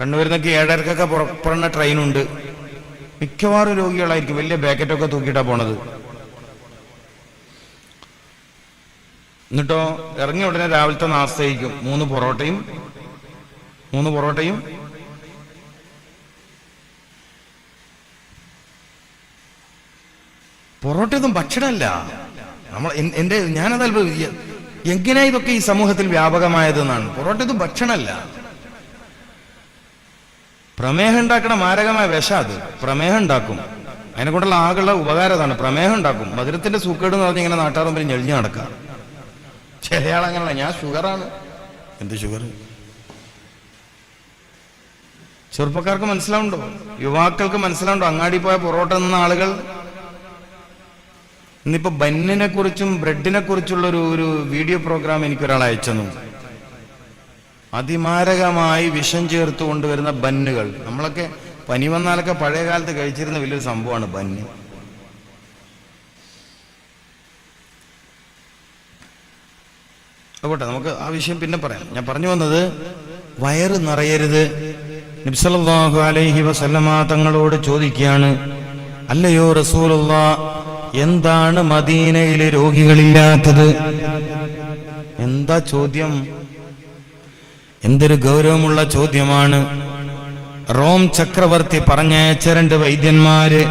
കണ്ണൂരിൽ നിന്നൊക്കെ ഏഴരക്കൊക്കെ പുറപ്പെടുന്ന ട്രെയിനുണ്ട്. മിക്കവാറും രോഗികളായിരിക്കും. വലിയ ബാക്കറ്റൊക്കെ തൂക്കിയിട്ടാ പോണത്. എന്നിട്ടോ ഇറങ്ങിയ ഉടനെ രാവിലത്തെ നാസ്തയിക്കും മൂന്ന് പൊറോട്ടയും മൂന്ന് പൊറോട്ടയും. പൊറോട്ടയൊന്നും ഭക്ഷണമല്ല. നമ്മൾ എന്റെ ഞാനത് അത്ഭുതം എങ്ങനെയാ ഇതൊക്കെ ഈ സമൂഹത്തിൽ വ്യാപകമായതെന്നാണ് പൊറോട്ടയൊന്നും ഭക്ഷണമല്ല. പ്രമേഹം ഉണ്ടാക്കണ മാരകമായ വിഷം അത്. പ്രമേഹം ഉണ്ടാക്കും. അതിനെ കൊണ്ടുള്ള ആകെയുള്ള ഉപകാരം അതാണ് പ്രമേഹം ഉണ്ടാക്കും. മധുരത്തിന്റെ സൂക്കേട് എന്ന് പറഞ്ഞ് ഇങ്ങനെ നാട്ടാർ മുമ്പിൽ ഞെളിഞ്ഞു നടക്കാം ചില ആളങ്ങനല്ല ഞാൻ ഷുഗറാണ്. എന്ത് ഷുഗർ? ചെറുപ്പക്കാർക്ക് മനസ്സിലാവുണ്ടോ? യുവാക്കൾക്ക് മനസ്സിലാവുണ്ടോ? അങ്ങാടി പോയ പൊറോട്ട നിന്ന ആളുകൾ? ഇന്നിപ്പോ ബന്നിനെ കുറിച്ചും ബ്രെഡിനെ കുറിച്ചുള്ള ഒരു ഒരു വീഡിയോ പ്രോഗ്രാം എനിക്ക് ഒരാൾ അയച്ചു അതിമാരകമായി വിഷം ചേർത്ത് കൊണ്ടുവരുന്ന ബന്നുകൾ. നമ്മളൊക്കെ പനി വന്നാലൊക്കെ പഴയ കാലത്ത് കഴിച്ചിരുന്ന വലിയൊരു സംഭവമാണ് ബന്ന്. അതുകൊട്ടെ നമുക്ക് ആ വിഷയം പിന്നെ പറയാം. ഞാൻ പറഞ്ഞു വന്നത് വയറ് നിറയരുത്. നിബ്സലാഹു അലൈഹി വസല്ലമ തങ്ങളോട് ചോദിക്കുകയാണ് അല്ലയോ റസൂലുള്ള എന്താണ് മദീനയിലെ രോഗികളില്ലാത്തത്? എന്താ ചോദ്യം? എന്തൊരു ഗൗരവമുള്ള ചോദ്യമാണ്. റോം ചക്രവർത്തി പറഞ്ഞയച്ച രണ്ട് വൈദ്യന്മാര്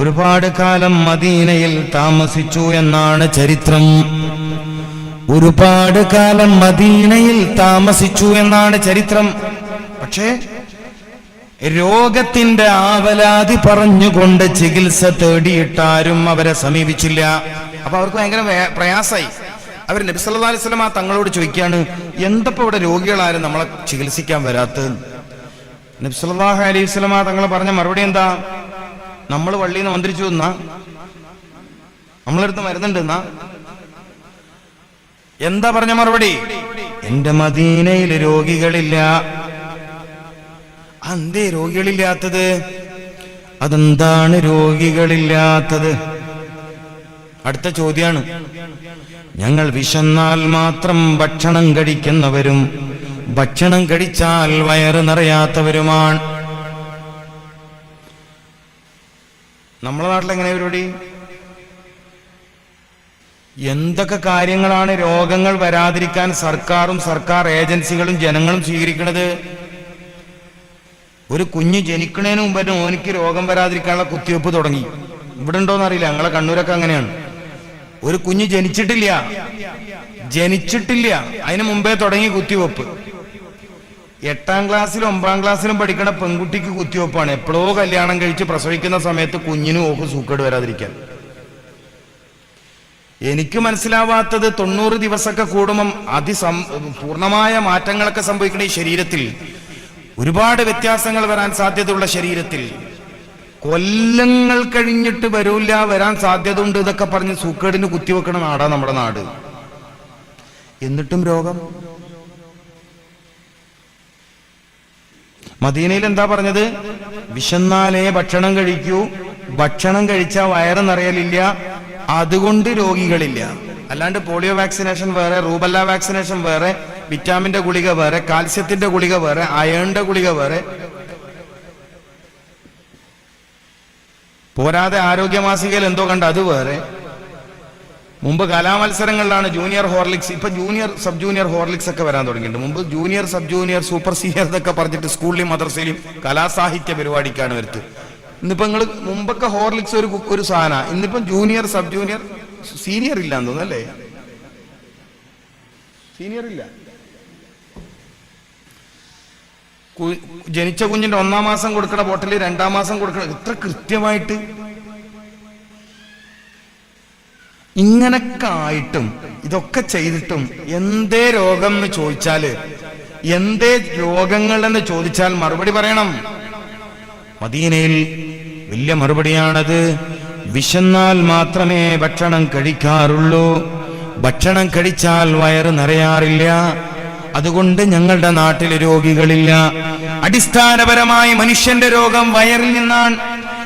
ഒരുപാട് കാലം മദീനയിൽ താമസിച്ചു എന്നാണ് ചരിത്രം. ഒരുപാട് കാലം മദീനയിൽ താമസിച്ചു എന്നാണ് ചരിത്രം. പക്ഷേ രോഗത്തിന്റെ ആവലാതി പറഞ്ഞുകൊണ്ട് ചികിത്സ തേടിയിട്ടാരും അവരെ സമീപിച്ചില്ല. അപ്പൊ അവർക്ക് ഭയങ്കര പ്രയാസായി അവർ നബി സല്ലാ അലൈഹി വസല്ലമ തങ്ങളോട് ചോദിക്കുകയാണ് എന്തപ്പോ ഇവിടെ രോഗികളാരും നമ്മളെ ചികിത്സിക്കാൻ വരാത്ത നബി സല്ലല്ലാഹു അലൈഹി വസല്ലമ തങ്ങൾ പറഞ്ഞ മറുപടി എന്താ? നമ്മൾ വള്ളിയിൽ നിന്ന് മന്ത്രിച്ചു എന്നാ? നമ്മളെടുത്ത് മരുന്നുണ്ട് എന്നാ? എന്താ പറഞ്ഞ മറുപടി? എന്റെ മദീനയിൽ രോഗികളില്ല. അന്തേ രോഗികളില്ലാത്തത്? അതെന്താണ് രോഗികളില്ലാത്തത്? അടുത്ത ചോദ്യമാണ് ഞങ്ങൾ വിശന്നാൽ മാത്രം ഭക്ഷണം കഴിക്കുന്നവരും ഭക്ഷണം കഴിച്ചാൽ വയറ് നിറയാത്തവരുമാണ്. നമ്മളെ നാട്ടിൽ എങ്ങനെ പരിപാടി? എന്തൊക്കെ കാര്യങ്ങളാണ് രോഗങ്ങൾ വരാതിരിക്കാൻ സർക്കാരും സർക്കാർ ഏജൻസികളും ജനങ്ങളും സ്വീകരിക്കുന്നത് ഒരു കുഞ്ഞ് ജനിക്കുന്നതിന് മുമ്പ് ഓനിക്ക് രോഗം വരാതിരിക്കാനുള്ള കുത്തിവെപ്പ് തുടങ്ങി. ഇവിടെ ഉണ്ടോന്നറിയില്ല ഞങ്ങളെ കണ്ണൂരൊക്കെ അങ്ങനെയാണ്. ഒരു കുഞ്ഞ് ജനിച്ചിട്ടില്ല. ജനിച്ചിട്ടില്ല. അതിന് മുമ്പേ തുടങ്ങി കുത്തിവെപ്പ്. എട്ടാം ക്ലാസ്സിലും ഒമ്പതാം ക്ലാസ്സിലും പഠിക്കുന്ന പെൺകുട്ടിക്ക് കുത്തിവെപ്പാണ്. എപ്പോഴോ കല്യാണം കഴിച്ച് പ്രസവിക്കുന്ന സമയത്ത് കുഞ്ഞിനും ഓക്ക് സൂക്കേട് വരാതിരിക്കാൻ. എനിക്ക് മനസ്സിലാവാത്തത് തൊണ്ണൂറ് ദിവസമൊക്കെ കൂടുമ്പം അതിസം പൂർണമായ മാറ്റങ്ങളൊക്കെ സംഭവിക്കുന്ന ഈ ശരീരത്തിൽ ഒരുപാട് വ്യത്യാസങ്ങൾ വരാൻ സാധ്യതയുള്ള ശരീരത്തിൽ കൊല്ലങ്ങൾ കഴിഞ്ഞിട്ട് വരൂല്ല വരാൻ സാധ്യത ഉണ്ട് ഇതൊക്കെ പറഞ്ഞ് സൂക്കേടിന് കുത്തിവെക്കണ നാടാ നമ്മുടെ നാട്. എന്നിട്ടും രോഗം? മദീനയിൽ എന്താ പറഞ്ഞത്? വിശന്നാലേ ഭക്ഷണം കഴിക്കൂ. ഭക്ഷണം കഴിച്ചാൽ വയറ് നിറയലില്ല അതുകൊണ്ട് രോഗികളില്ല. അല്ലാണ്ട് പോളിയോ വാക്സിനേഷൻ വേറെ റൂബല്ല വാക്സിനേഷൻ വേറെ വിറ്റാമിന്റെ ഗുളിക വേറെ കാൽസ്യത്തിന്റെ ഗുളിക വേറെ അയേണിന്റെ ഗുളിക വേറെ പോരാതെ ആരോഗ്യമാസികയിൽ എന്തോ കണ്ട അത് വേറെ. മുമ്പ് കലാമത്സരങ്ങളിലാണ് ജൂനിയർ ഹോർലിക്സ് ഇപ്പൊ ജൂനിയർ സബ് ജൂനിയർ ഹോർലിക്സ് ഒക്കെ വരാൻ തുടങ്ങിയിട്ടുണ്ട്. മുമ്പ് junior sub junior super senior എന്നൊക്കെ പറഞ്ഞിട്ട് സ്കൂളിലും മദ്രസയിലും കലാസാഹിത്യ പരിപാടിക്കാണ് വരുത്ത്. ഇന്നിപ്പോ നിങ്ങൾ മുമ്പൊക്കെ ഹോർലിക്സ് ഒരു ഒരു സാധന ഇന്നിപ്പം ജൂനിയർ സബ് ജൂനിയർ സീനിയർ ഇല്ല എന്ന് തോന്നുന്നല്ലേ സീനിയർ ഇല്ല. ജനിച്ച കുഞ്ഞിന്റെ ഒന്നാം മാസം കൊടുക്കണ ബോട്ടിൽ രണ്ടാം മാസം കൊടുക്കണം ഇത്ര കൃത്യമായിട്ട് ഇങ്ങനൊക്കെ ആയിട്ടും ഇതൊക്കെ ചെയ്തിട്ടും എന്തേ രോഗം എന്ന് ചോദിച്ചാൽ എന്തേ രോഗങ്ങൾ എന്ന് ചോദിച്ചാൽ മറുപടി പറയണം. മദീനയിൽ വലിയ മറുപടിയാണത്. വിശന്നാൽ മാത്രമേ ഭക്ഷണം കഴിക്കാറുള്ളൂ. ഭക്ഷണം കഴിച്ചാൽ വയറ് നിറയാറില്ല. അതുകൊണ്ട് ഞങ്ങളുടെ നാട്ടിൽ രോഗികളില്ല. അടിസ്ഥാനപരമായി മനുഷ്യന്റെ രോഗം വയറിൽ നിന്നാണ്.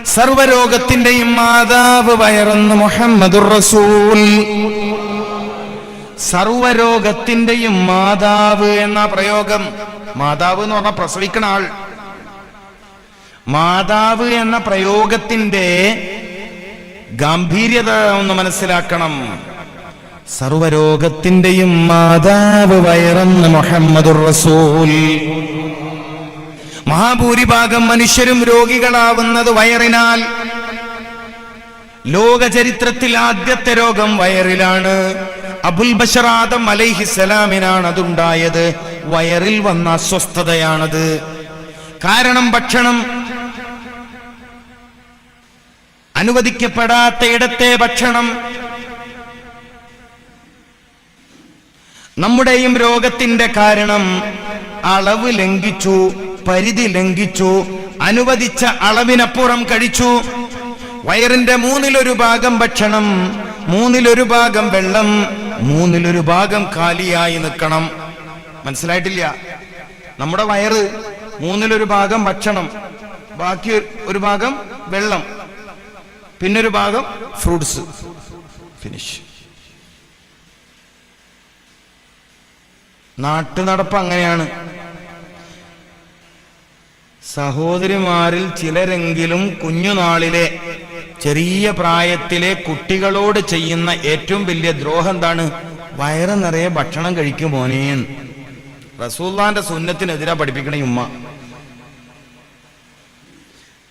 സർവരോഗത്തിന്റെയും മാതാവ് വയറെന്ന് മുഹമ്മദുർ റസൂൽ. സർവരോഗത്തിന്റെയും മാതാവ് എന്ന പ്രയോഗം മാതാവ് എന്ന് പറഞ്ഞാൽ പ്രസവിക്കണ ആൾ. മാതാവ് എന്ന പ്രയോഗത്തിന്റെ ഗാംഭീര്യത ഒന്ന് മനസ്സിലാക്കണം. സർവരോഗത്തിന്റെയും മാതാവ് വയറന്ന് മുഹമ്മദുർ റസൂൽ. മഹാഭൂരിഭാഗം മനുഷ്യരും രോഗികളാവുന്നത് വയറിനാൽ. ലോക ചരിത്രത്തിൽ ആദ്യത്തെ രോഗം വയറിലാണ്. അബുൽ ബഷറാദം അലൈഹിസലാമിനാണ് അതുണ്ടായത്. വയറിൽ വന്ന അസ്വസ്ഥതയാണത്. കാരണം ഭക്ഷണം അനുവദിക്കപ്പെടാത്ത ഇടത്തെ ഭക്ഷണം നമ്മുടെയും രോഗത്തിന്റെ കാരണം അളവ് ലംഘിച്ചു പരിധി ലംഘിച്ചു അനുവദിച്ച അളവിനപ്പുറം കഴിച്ചു. വയറിന്റെ മൂന്നിലൊരു ഭാഗം ഭക്ഷണം മൂന്നിലൊരു ഭാഗം വെള്ളം മൂന്നിലൊരു ഭാഗം കാലിയായി നിൽക്കണം. മനസ്സിലായിട്ടില്ല? നമ്മുടെ വയറ് മൂന്നിലൊരു ഭാഗം ഭക്ഷണം ബാക്കി ഒരു ഭാഗം വെള്ളം പിന്നൊരു ഭാഗം ഫ്രൂട്ട്സ്. ഫിനിഷ്. നാട്ടു നടപ്പ് അങ്ങനെയാണ്. സഹോദരിമാരിൽ ചിലരെങ്കിലും കുഞ്ഞുനാളിലെ ചെറിയ പ്രായത്തിലെ കുട്ടികളോട് ചെയ്യുന്ന ഏറ്റവും വലിയ ദ്രോഹം എന്താണ്? വയറ് നിറയെ ഭക്ഷണം കഴിക്കും മോനേന്ന് റസൂല്ലാന്റെ സുന്നത്തിനെതിരാ പഠിപ്പിക്കണ ഉമ്മ.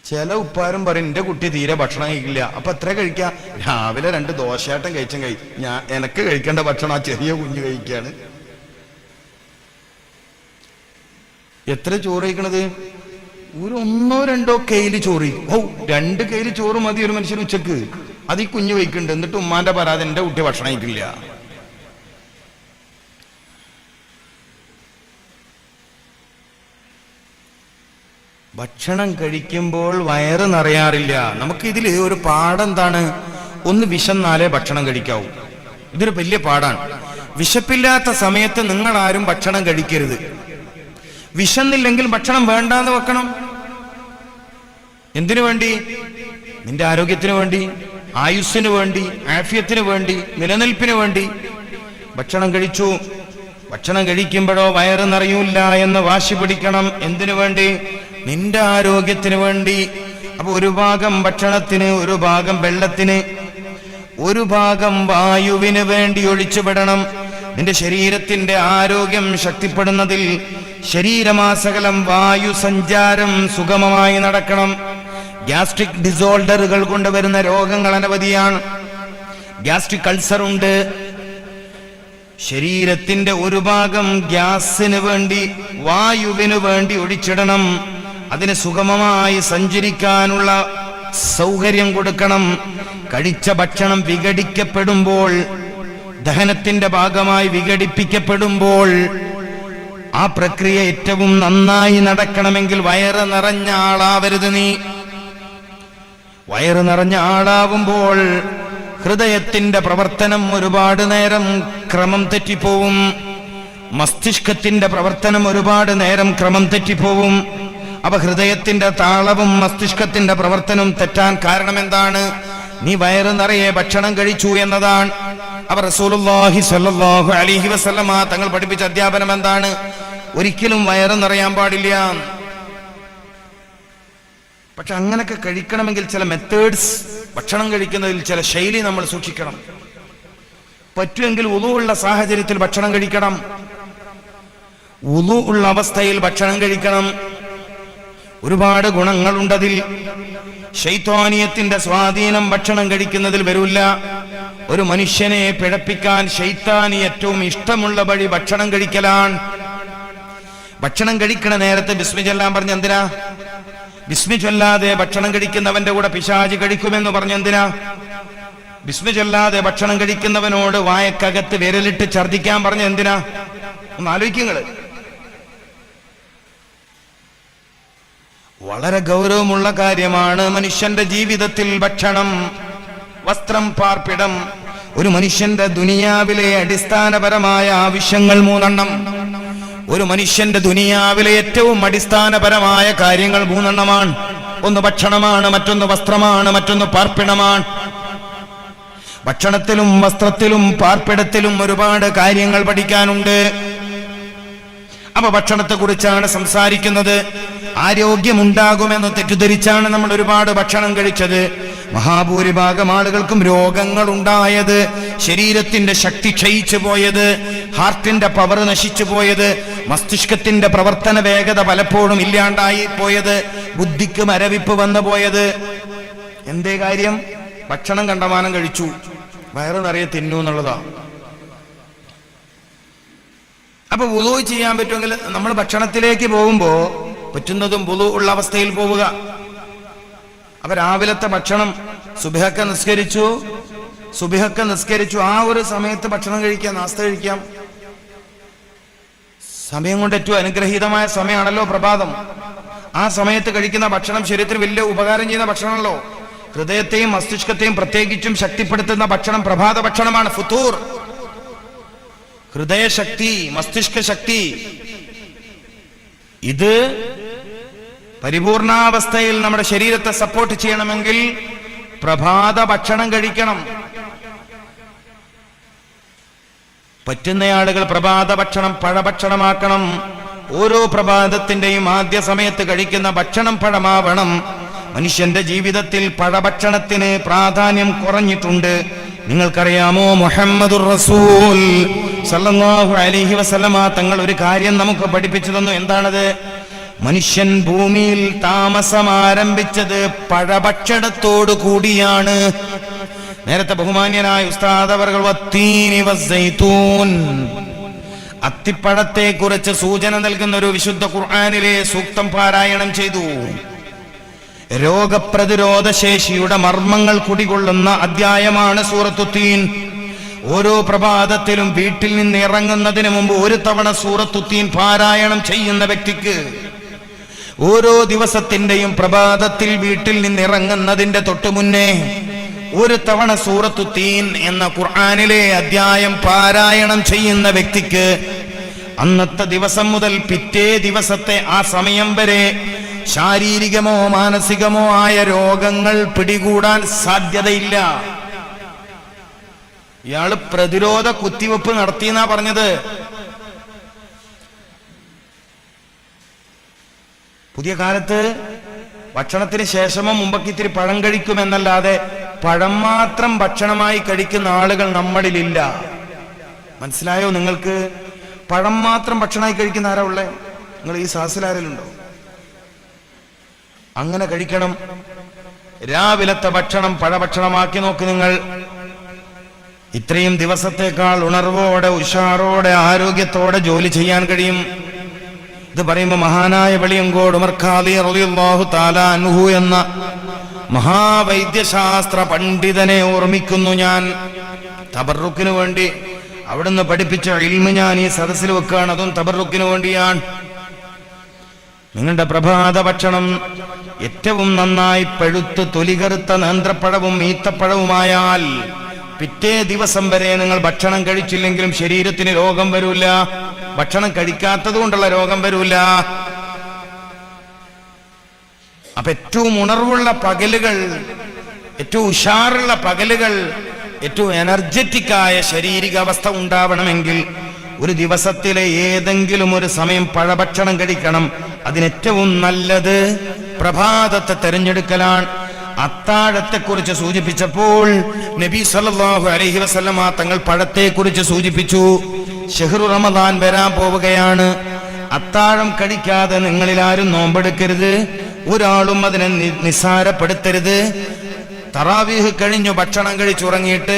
ചില ഉപ്പാരും പറയും എന്റെ കുട്ടി തീരെ ഭക്ഷണം കഴിക്കില്ല. അപ്പൊ എത്ര കഴിക്കാം? രാവിലെ രണ്ട് ദോശയാട്ടം കഴിച്ചും കഴി ഞാൻ എനക്ക് കഴിക്കേണ്ട ഭക്ഷണം ആ ചെറിയ കുഞ്ഞ് കഴിക്കാണ്. എത്ര ചോറ് കഴിക്കണത്? ഒരു ഒന്നോ രണ്ടോ കയ്യിൽ ചോറ്. ഓ രണ്ട് കയ്യിൽ ചോറ് മതി ഒരു മനുഷ്യന് ഉച്ചയ്ക്ക്. അത് ഈ കുഞ്ഞു വയ്ക്കുന്നുണ്ട്. എന്നിട്ട് ഉമ്മാന്റെ പരാതി എന്റെ കുട്ടി ഭക്ഷണം കഴിക്കില്ല. ഭക്ഷണം കഴിക്കുമ്പോൾ വയറ് നിറയാറില്ല. നമുക്ക് ഇതിൽ ഒരു എന്താണ് ഒന്ന് വിശന്നാലേ ഭക്ഷണം കഴിക്കാവൂ. ഇതൊരു വലിയ പാടാണ് വിശപ്പില്ലാത്ത സമയത്ത് നിങ്ങൾ ആരും ഭക്ഷണം കഴിക്കരുത്. വിശന്നില്ലെങ്കിൽ ഭക്ഷണം വേണ്ടാന്ന് വെക്കണം. എന്തിനു വേണ്ടി? നിന്റെ ആരോഗ്യത്തിന് വേണ്ടി ആയുസ്സിന് വേണ്ടി ആഫ്യത്തിന് വേണ്ടി നിലനിൽപ്പിന് വേണ്ടി. ഭക്ഷണം കഴിച്ചു. ഭക്ഷണം കഴിക്കുമ്പോഴോ വയറ് നിറയൂല എന്ന് വാശി പിടിക്കണം. എന്തിനു വേണ്ടി? നിന്റെ ആരോഗ്യത്തിന് വേണ്ടി. അപ്പൊ ഒരു ഭാഗം ഭക്ഷണത്തിന് ഒരു ഭാഗം വെള്ളത്തിന്. ഒരു ഭാഗം വായുവിന് വേണ്ടി ഒഴിച്ചുവിടണം നിന്റെ ശരീരത്തിന്റെ ആരോഗ്യം ശക്തിപ്പെടുന്നതിൽ ശരീരമാസകലം വായു സഞ്ചാരം സുഗമമായി നടക്കണം. ഗ്യാസ്ട്രിക് ഡിസോൾഡറുകൾ കൊണ്ടുവരുന്ന രോഗങ്ങൾ അനവധിയാണ്. ഗ്യാസ്ട്രിക് അൾസർ ഉണ്ട്. ശരീരത്തിന്റെ ഒരു ഭാഗം ഗ്യാസിന് വേണ്ടി വായുവിന് വേണ്ടി ഒഴിച്ചിടണം. അതിന് സുഗമമായി സഞ്ചരിക്കാനുള്ള സൗകര്യം കൊടുക്കണം. കഴിച്ച ഭക്ഷണം വിഘടിക്കപ്പെടുമ്പോൾ ദഹനത്തിന്റെ ഭാഗമായി വിഘടിപ്പിക്കപ്പെടുമ്പോൾ ആ പ്രക്രിയ ഏറ്റവും നന്നായി നടക്കണമെങ്കിൽ വയറ് നിറഞ്ഞ ആളാവരുത് നീ. വയറ് നിറഞ്ഞ ആളാവുമ്പോൾ ഹൃദയത്തിന്റെ പ്രവർത്തനം ഒരുപാട് നേരം ക്രമം തെറ്റിപ്പോവും. മസ്തിഷ്കത്തിന്റെ പ്രവർത്തനം ഒരുപാട് നേരം ക്രമം തെറ്റിപ്പോവും. അപ്പൊ ഹൃദയത്തിന്റെ താളവും മസ്തിഷ്കത്തിന്റെ പ്രവർത്തനവും തെറ്റാൻ കാരണം എന്താണ്? നീ വയറ് നിറയെ ഭക്ഷണം കഴിച്ചു എന്നതാണ്. അവർ റസൂലുള്ളാഹി സ്വല്ലല്ലാഹു അലൈഹി വസല്ലമ തങ്ങൾ പഠിപ്പിച്ച അധ്യാപനം എന്താണ്? ഒരിക്കലും വയറ് നിറയാൻ പാടില്ല. പക്ഷെ അങ്ങനൊക്കെ കഴിക്കണമെങ്കിൽ ചില മെത്തേഡ്സ് ഭക്ഷണം കഴിക്കുന്നതിൽ ചില ശൈലി നമ്മൾ സൂക്ഷിക്കണം. പറ്റുമെങ്കിൽ ഉളു ഉള്ള സാഹചര്യത്തിൽ ഭക്ഷണം കഴിക്കണം. ഉളു ഉള്ള അവസ്ഥയിൽ ഭക്ഷണം കഴിക്കണം. ഒരുപാട് ഗുണങ്ങളുണ്ടതിൽ. ശൈത്വാനീയത്തിന്റെ സ്വാധീനം ഭക്ഷണം കഴിക്കുന്നതിൽ വരില്ല. ഒരു മനുഷ്യനെ പിഴപ്പിക്കാൻ ശൈത്താനി ഏറ്റവും ഇഷ്ടമുള്ള വഴി ഭക്ഷണം കഴിക്കലാണ്. ഭക്ഷണം കഴിക്കണ നേരത്തെ ബിസ്മി ചൊല്ലാൻ പറഞ്ഞ എന്തിനാ? ബിസ്മി ചൊല്ലാതെ ഭക്ഷണം കഴിക്കുന്നവന്റെ കൂടെ പിശാജ് കഴിക്കുമെന്ന് പറഞ്ഞ എന്തിനാ? ബിസ്മി ചൊല്ലാതെ ഭക്ഷണം കഴിക്കുന്നവനോട് വായക്കകത്ത് വിരലിട്ട് ഛർദിക്കാൻ പറഞ്ഞ എന്തിനാ? ഒന്ന് ആലോചിക്കുങ്ങൾ വളരെ ഗൗരവമുള്ള കാര്യമാണ് മനുഷ്യന്റെ ജീവിതത്തിൽ ഭക്ഷണം വസ്ത്രം പാർപ്പിടം. ഒരു മനുഷ്യന്റെ ദുനിയാവിലെ അടിസ്ഥാനപരമായ ആവശ്യങ്ങൾ മൂന്നെണ്ണം. ഒരു മനുഷ്യന്റെ ദുനിയാവിലെ ഏറ്റവും അടിസ്ഥാനപരമായ കാര്യങ്ങൾ മൂന്നെണ്ണമാണ്. ഒന്ന് ഭക്ഷണമാണ് മറ്റൊന്ന് വസ്ത്രമാണ് മറ്റൊന്ന് പാർപ്പിടമാണ്. ഭക്ഷണത്തിലും വസ്ത്രത്തിലും പാർപ്പിടത്തിലും ഒരുപാട് കാര്യങ്ങൾ പഠിക്കാനുണ്ട്. അപ്പൊ ഭക്ഷണത്തെ കുറിച്ചാണ് സംസാരിക്കുന്നത്. ആരോഗ്യമുണ്ടാകുമെന്ന് തെറ്റിദ്ധരിച്ചാണ് നമ്മൾ ഒരുപാട് ഭക്ഷണം കഴിച്ചത്. മഹാഭൂരിഭാഗം ആളുകൾക്കും രോഗങ്ങൾ ഉണ്ടായത് ശരീരത്തിന്റെ ശക്തി ക്ഷയിച്ചു പോയത് ഹാർട്ടിന്റെ പവർ നശിച്ചു പോയത് മസ്തിഷ്കത്തിന്റെ പ്രവർത്തന വേഗത പലപ്പോഴും ഇല്ലാണ്ടായി പോയത് ബുദ്ധിക്ക് മരവിപ്പ് വന്നു പോയത്. എന്തേ കാര്യം? ഭക്ഷണം കണ്ടമാനം കഴിച്ചു. വയറ് നിറയെ തിന്നു എന്നുള്ളതാ. അപ്പൊ വുളു ചെയ്യാൻ പറ്റുമെങ്കിൽ നമ്മൾ ഭക്ഷണത്തിലേക്ക് പോകുമ്പോ പറ്റുന്നതും വുളു ഉള്ള അവസ്ഥയിൽ പോവുക. അപ്പൊ രാവിലത്തെ ഭക്ഷണം സുബിഹക്ക നിസ്കരിച്ചു. സുബിഹക്ക നിസ്കരിച്ചു. ആ ഒരു സമയത്ത് ഭക്ഷണം കഴിക്കാം നാസ്ത കഴിക്കാം. സമയം കൊണ്ട് ഏറ്റവും അനുഗ്രഹീതമായ സമയമാണല്ലോ പ്രഭാതം. ആ സമയത്ത് കഴിക്കുന്ന ഭക്ഷണം ശരീരത്തിന് വലിയ ഉപകാരം ചെയ്യുന്ന ഭക്ഷണമാണല്ലോ. ഹൃദയത്തെയും മസ്തിഷ്കത്തെയും പ്രത്യേകിച്ചും ശക്തിപ്പെടുത്തുന്ന ഭക്ഷണം പ്രഭാത ഭക്ഷണമാണ് ഫുത്തൂർ. ഹൃദയശക്തി മസ്തിഷ്ക ശക്തി ഇത് പരിപൂർണാവസ്ഥയിൽ നമ്മുടെ ശരീരത്തെ സപ്പോർട്ട് ചെയ്യണമെങ്കിൽ പ്രഭാത ഭക്ഷണം കഴിക്കണം. പറ്റുന്ന ആളുകൾ പ്രഭാത ഭക്ഷണം പഴഭക്ഷണമാക്കണം. ഓരോ പ്രഭാതത്തിന്റെയും ആദ്യ സമയത്ത് കഴിക്കുന്ന ഭക്ഷണം പഴമാവണം. മനുഷ്യന്റെ ജീവിതത്തിൽ പഴഭക്ഷണത്തിന് പ്രാധാന്യം കുറഞ്ഞിട്ടുണ്ട്. നിങ്ങൾക്കറിയാമോ മുഹമ്മദുർ റസൂൽ? സല്ലല്ലാഹു അലൈഹി വസല്ലമ തങ്ങൾ ഒരു കാര്യം നമുക്ക് പഠിപ്പിച്ചു തന്നു. എന്താണത്? മനുഷ്യൻ ഭൂമിയിൽ താമസം ആരംഭിച്ചത് പഴഭക്ഷണത്തോടു കൂടിയാണ്. നേരത്തെ ബഹുമാന്യനായ ഉസ്താദ് വസ്സൈത്തൂൻ അത്തിപ്പഴത്തെ കുറിച്ച് സൂചന നൽകുന്ന ഒരു വിശുദ്ധ ഖുർആാനിലെ സൂക്തം പാരായണം ചെയ്തു. രോഗപ്രതിരോധ ശേഷിയുടെ മർമ്മങ്ങൾ കുടികൊള്ളുന്ന അധ്യായമാണ് സൂറത്തുത്തീൻ ഓരോ പ്രഭാതത്തിലും വീട്ടിൽ നിന്ന് ഇറങ്ങുന്നതിന് മുമ്പ് ഒരു തവണ സൂറത്തുത്തീൻ പാരായണം ചെയ്യുന്ന വ്യക്തിക്ക് ഓരോ ദിവസത്തിന്റെയും പ്രഭാതത്തിൽ വീട്ടിൽ നിന്ന് ഇറങ്ങുന്നതിന്റെ തൊട്ടു മുന്നേ ഒരു തവണ സൂറത്തു തീൻ എന്ന ഖുർആാനിലെ അധ്യായം പാരായണം ചെയ്യുന്ന വ്യക്തിക്ക് അന്നത്തെ ദിവസം മുതൽ പിറ്റേ ദിവസത്തെ ആ സമയം വരെ ശാരീരികമോ മാനസികമോ ആയ രോഗങ്ങൾ പിടികൂടാൻ സാധ്യതയില്ല. ഇയാൾ പ്രതിരോധ കുത്തിവെപ്പ് നടത്തിയെന്നാ പറഞ്ഞത്. പുതിയ കാലത്ത് ഭക്ഷണത്തിന് ശേഷമോ മുമ്പൊക്കെ ഇത്തിരി പഴം കഴിക്കുമെന്നല്ലാതെ പഴം മാത്രം ഭക്ഷണമായി കഴിക്കുന്ന ആളുകൾ നമ്മളിലില്ല. മനസ്സിലായോ നിങ്ങൾക്ക്? പഴം മാത്രം ഭക്ഷണമായി കഴിക്കുന്ന ആരാ ഉള്ളേ? നിങ്ങൾ ഈ സാസിലാരലുണ്ടോ? അങ്ങനെ കഴിക്കണം. രാവിലത്തെ ഭക്ഷണം പഴഭക്ഷണമാക്കി നോക്ക് നിങ്ങൾ. ഇത്രയും ദിവസത്തേക്കാൾ ഉണർവോടെ ഉഷാറോടെ ആരോഗ്യത്തോടെ ജോലി ചെയ്യാൻ കഴിയും. ഇത് പറയുമ്പോൾ മഹാനായ വെളിയങ്കോട് ഉമർഖാദി റളിയല്ലാഹു താല അനുഹു എന്ന മഹാവൈദ്യശാസ്ത്ര പണ്ഡിതനെ ഓർമ്മിക്കുന്നു ഞാൻ. തബറുക്കിനു വേണ്ടി അവിടുന്ന് പഠിപ്പിച്ച ഇൽമ ഞാൻ ഈ സദസ്സിൽ വെക്കുകയാണ്. അതും തബറുക്കിനു വേണ്ടിയാണ്. നിങ്ങളുടെ പ്രഭാത ഭക്ഷണം ഏറ്റവും നന്നായി പഴുത്ത് തൊലികറുത്ത നേന്ത്രപ്പഴവും ഈത്തപ്പഴവുമായാൽ പിറ്റേ ദിവസം വരെ നിങ്ങൾ ഭക്ഷണം കഴിച്ചില്ലെങ്കിലും ശരീരത്തിന് രോഗം വരൂല. ഭക്ഷണം കഴിക്കാത്തത് കൊണ്ടുള്ള രോഗം വരൂല. അപ്പൊ ഏറ്റവും ഉണർവുള്ള പകലുകൾ ഏറ്റവും ഉഷാറുള്ള പകലുകൾ ഏറ്റവും എനർജറ്റിക് ആയ ശാരീരികാവസ്ഥ ഉണ്ടാവണമെങ്കിൽ ഒരു ദിവസത്തിലെ ഏതെങ്കിലും ഒരു സമയം പഴഭക്ഷണം കഴിക്കണം. അതിനേറ്റവും നല്ലത് പ്രഭാതത്തെ തെരഞ്ഞെടുക്കലാണ്. അത്താഴത്തെക്കുറിച്ച് സൂചിപ്പിച്ചപ്പോൾ നബി സല്ലല്ലാഹു അലൈഹി വസല്ലമ തങ്ങൾ പഴത്തെക്കുറിച്ച് സൂചിപ്പിച്ചു. ഷെഹ്റു റമദാൻ വരാൻ പോവുകയാണ്. അത്താഴം കഴിക്കാതെ നിങ്ങളിൽ ആരും നോമ്പെടുക്കരുത്. ഒരാളും അതിനെ നിസ്സാരപ്പെടുത്തരുത്. തറാവീഹ് കഴിഞ്ഞു ഭക്ഷണം കഴിച്ചുറങ്ങിയിട്ട്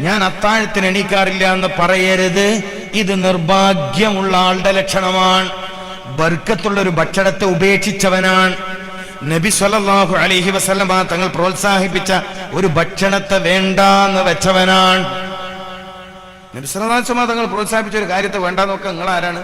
ഞാൻ അത്താഴത്തിന് എണീക്കാറില്ല എന്ന് പറയരുത്. ഇത് നിർഭാഗ്യമുള്ള ആളുടെ ലക്ഷണമാണ്. ബർക്കത്തുള്ള ഒരു ഭക്ഷണത്തെ ഉപേക്ഷിച്ചവനാണ്. നബി സല്ലല്ലാഹു അലൈഹി വസല്ലമ തങ്ങൾ പ്രോത്സാഹിപ്പിച്ച ഒരു ഭക്ഷണത്തെ വേണ്ടാന്ന് വെച്ചവനാണ്. നബി സല്ലല്ലാഹു തങ്ങൾ പ്രോത്സാഹിപ്പിച്ച ഒരു കാര്യത്തെ വേണ്ടാന്ന് നോക്കുക. നിങ്ങൾ ആരാണ്